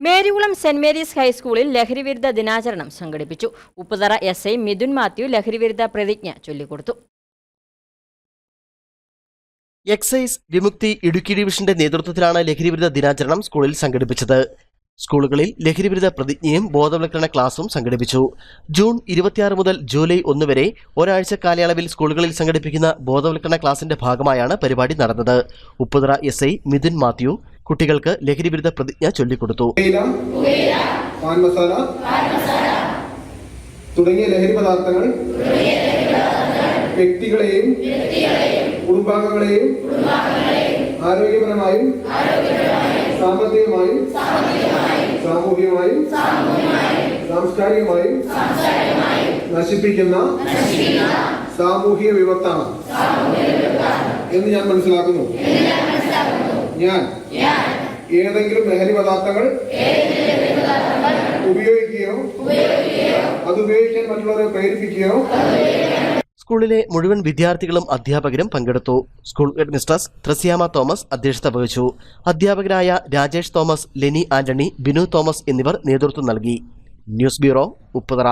Marykulam saint Mary's ഹൈസ്കൂളിൽ ലഹരിവിരുദ്ധ ദിനാചരണം സംഘടിപ്പിച്ചു. ഉപ്പുതറ എസ് ഐ മിഥുൻ മാത്യു ലഹരിവിരുദ്ധ പ്രതിജ്ഞ ചൊല്ലിക്കൊടുത്തു. എക്സൈസ് വിമുക്തി ഇടുക്കി ഡിവിഷന്റെ നേതൃത്വത്തിലാണ് ലഹരിവിരുദ്ധ ദിനാചരണം സ്കൂളിൽ സംഘടിപ്പിച്ചത്. സ്കൂളുകളിൽ ലഹരിവിരുദ്ധ പ്രതിജ്ഞയും ബോധവൽക്കരണ ക്ലാസും സംഘടിപ്പിച്ചു. ജൂൺ ഇരുപത്തിയാറ് മുതൽ ജൂലൈ ഒന്ന് വരെ ഒരാഴ്ച കാലയളവിൽ സ്കൂളുകളിൽ സംഘടിപ്പിക്കുന്ന ബോധവൽക്കരണ ക്ലാസിന്റെ ഭാഗമായാണ് പരിപാടി നടന്നത്. ഉപ്പുതറ എസ് ഐ മിഥുൻ മാത്യു കുട്ടികൾക്ക് ലഹരിവിരുദ്ധ പ്രതിജ്ഞ ചൊല്ലിക്കൊടുത്തു. തുടങ്ങിയ ലഹരി പദാർത്ഥങ്ങൾ വ്യക്തികളെയും കുടുംബാംഗങ്ങളെയും ആരോഗ്യപരമായും സാമ്പത്തികമായും സാമൂഹികമായും സാംസ്കാരികമായും നശിപ്പിക്കുന്ന സാമൂഹിക വിപത്താണ് എന്ന് ഞാൻ മനസ്സിലാക്കുന്നു. ഞാൻ. ഏതെങ്കിലും ലഹരി പദാർത്ഥങ്ങൾ ഉപയോഗിക്കുകയോ അത് ഉപയോഗിക്കാൻ മറ്റുള്ളവരെ പ്രേരിപ്പിക്കുകയോ സ്കൂളിലെ മുഴുവൻ വിദ്യാർത്ഥികളും അധ്യാപകരും പങ്കെടുത്തു. സ്കൂൾ ഹെഡ്മിസ്ട്രസ് ത്രസ്യാമ തോമസ് അധ്യക്ഷത വഹിച്ചു. അധ്യാപകരായ രാജേഷ് തോമസ് ലെനി ആന്റണി ബിനു തോമസ് എന്നിവർ നേതൃത്വം നൽകി. News bureau Upputhara.